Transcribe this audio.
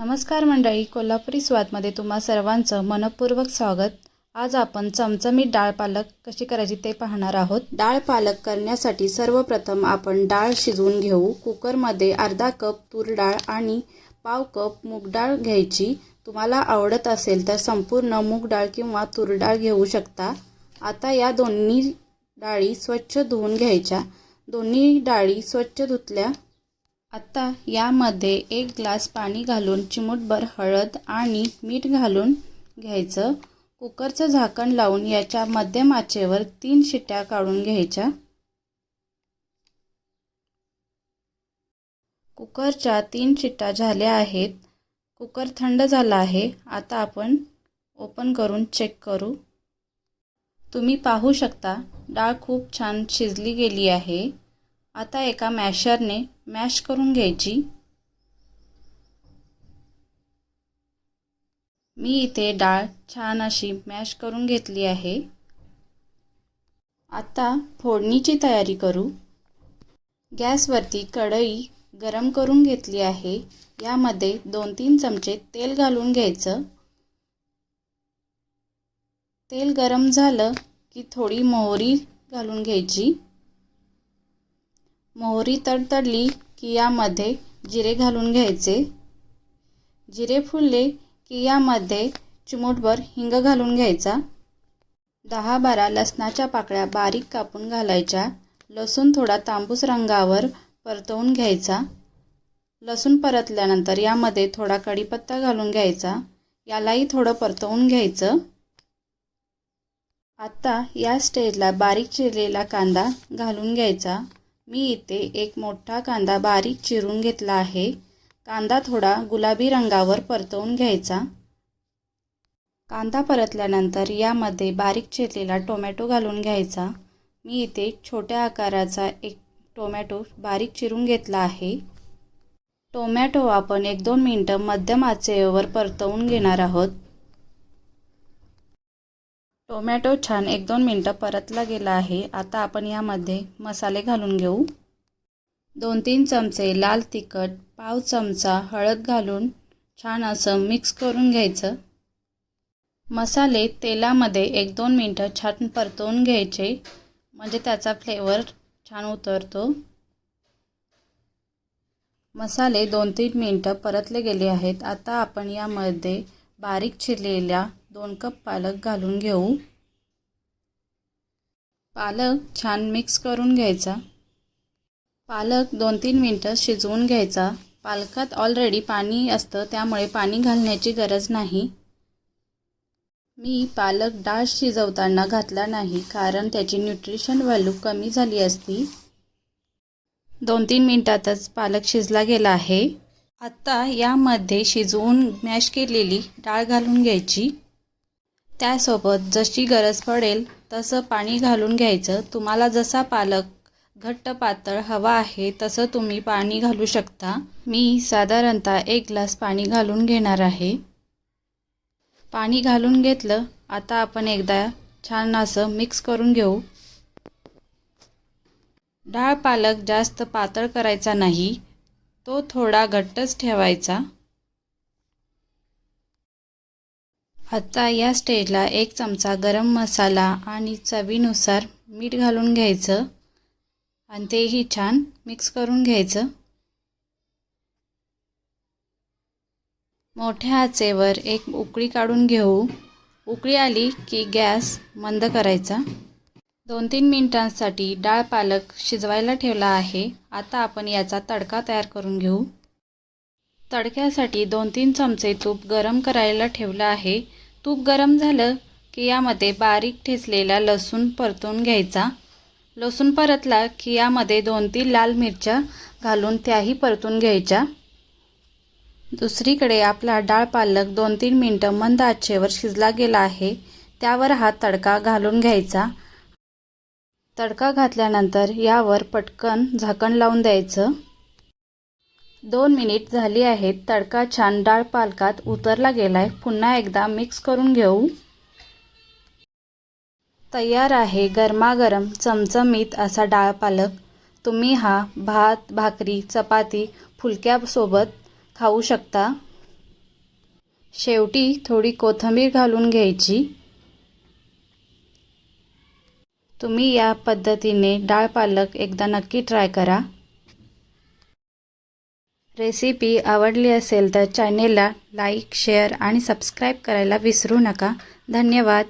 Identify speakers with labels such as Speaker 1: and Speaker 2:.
Speaker 1: नमस्कार मंडळी कोल्हापुरी स्वादमध्ये तुम्हा सर्वांचं मनपूर्वक स्वागत. आज आपण चमचमीत डाळ पालक कशी करायची ते पाहणार आहोत. डाळ पालक करण्यासाठी सर्वप्रथम आपण डाळ शिजवून घेऊ. कुकरमध्ये अर्धा कप तूर डाळ आणि पाव कप मूग डाळ घ्यायची. तुम्हाला आवडत असेल तर संपूर्ण मूग डाळ किंवा तूर डाळ घेऊ शकता. आता या दोन्ही डाळी स्वच्छ धुवून घ्यायच्या. दोन्ही डाळी स्वच्छ धुतल्या आता यामध्ये एक ग्लास पाणी घालून चिमूटभर हळद आणि मीठ घालून घ्यायचं. कुकरचं झाकण लावून याच्या मध्यम आचेवर तीन शिट्ट्या काढून घ्यायच्या. कुकरच्या तीन शिट्ट्या झाल्या आहेत. कुकर थंड झाला आहे. आता आपण ओपन करून चेक करू. तुम्ही पाहू शकता डाळ खूप छान शिजली गेली आहे. आता एका मॅशरने मॅश करून घ्यायची. मी इथे डाळ छान अशी मॅश करून घेतली आहे. आता फोडणीची तयारी करू. गॅसवरती कढई गरम करून घेतली आहे. यामध्ये दोन तीन चमचे तेल घालून घ्यायचं. तेल गरम झालं की थोडी मोहरी घालून घ्यायची. मोहरी तडतडली की यामध्ये जिरे घालून घ्यायचे. जिरे फुलले की यामध्ये चिमूटभर हिंग घालून घ्यायचा. दहा बारा लसणाच्या पाकळ्या बारीक कापून घालायच्या. लसूण थोडा तांबूस रंगावर परतवून घ्यायचा. लसूण परतल्यानंतर यामध्ये थोडा कढीपत्ता घालून घ्यायचा. यालाही थोडं परतवून घ्यायचं. आत्ता या स्टेजला बारीक चिरलेला कांदा घालून घ्यायचा. मी इथे एक मोठा कांदा बारीक चिरून घेतला आहे. कांदा थोडा गुलाबी रंगावर परतवून घ्यायचा. कांदा परतल्यानंतर यामध्ये बारीक चिरलेला टोमॅटो घालून घ्यायचा. मी इथे छोट्या आकाराचा एक टोमॅटो बारीक चिरून घेतला आहे. टोमॅटो आपण एक दोन मिनटं मध्यम आचेवर परतवून घेणार आहोत. टोमॅटो छान एक दोन मिनटं परतला गेला आहे. आता आपण यामध्ये मसाले घालून घेऊ. दोन तीन चमचे लाल तिखट पाव चमचा हळद घालून छान असं मिक्स करून घ्यायचं. मसाले तेलामध्ये एक दोन मिनटं छान परतवून घ्यायचे म्हणजे त्याचा फ्लेवर छान उतरतो. मसाले दोन तीन मिनटं परतले गेले आहेत. आता आपण यामध्ये बारीक चिरलेल्या दोन कप पालक घालून घेऊ. पालक छान मिक्स करून घ्यायचा. पालक दोन तीन मिनटं शिजवून घ्यायचा. पालकात ऑलरेडी पाणी असतं त्यामुळे पाणी घालण्याची गरज नाही. मी पालक डाळ शिजवताना घातला नाही कारण त्याची न्यूट्रिशन व्हॅल्यू कमी झाली असती. दोन तीन मिनटातच पालक शिजला गेला आहे. आत्ता यामध्ये शिजवून मॅश केलेली डाळ घालून घ्यायची. त्यासोबत जशी गरज पडेल तसं पाणी घालून घ्यायचं. तुम्हाला जसा पालक घट्ट पातळ हवा आहे तसं तुम्ही पाणी घालू शकता. मी साधारणतः एक ग्लास पाणी घालून घेणार आहे. पाणी घालून घेतलं आता आपण एकदा छान असं मिक्स करून घेऊ. डाळ पालक जास्त पातळ करायचा नाही तो थोडा घट्टच ठेवायचा. आत्ता या स्टेजला एक चमचा गरम मसाला आणि चवीनुसार मीठ घालून घ्यायचं. आणि तेही छान मिक्स करून घ्यायचं. मोठ्या आचेवर एक उकळी काढून घेऊ. उकळी आली की गॅस मंद करायचा. दोन तीन मिनिटांसाठी डाळ पालक शिजवायला ठेवला आहे. आता आपण याचा तडका तयार करून घेऊ. तडक्यासाठी दोन तीन चमचे तूप गरम करायला ठेवलं आहे. तूप गरम झालं की यामध्ये बारीक ठेचलेला लसूण परतून घ्यायचा. लसूण परतला की यामध्ये दोन तीन लाल मिरच्या घालून त्याही परतून घ्यायच्या. दुसरीकडे आपला डाळ पालक दोन तीन मिनटं मंद आचेवर शिजला गेला आहे त्यावर हा तडका घालून घ्यायचा. तडका घातल्यानंतर यावर पटकन झाकण लावून द्यायचं. दोन मिनिट झाली आहेत. तडका छान डाळ पालकात उतरला गेलाय. पुन्हा एकदा मिक्स करून घेऊ. तयार आहे गरमागरम चमचमीत असा डाळ पालक. तुम्ही हा भात भाकरी चपाती फुलक्यासोबत खाऊ शकता. शेवटी थोडी कोथिंबीर घालून घ्यायची. तुम्ही या पद्धतीने डाळ पालक एकदा नक्की ट्राय करा. रेसिपी आवडली असेल तर चॅनेलला लाईक शेअर आणि सबस्क्राईब करायला विसरू नका. धन्यवाद.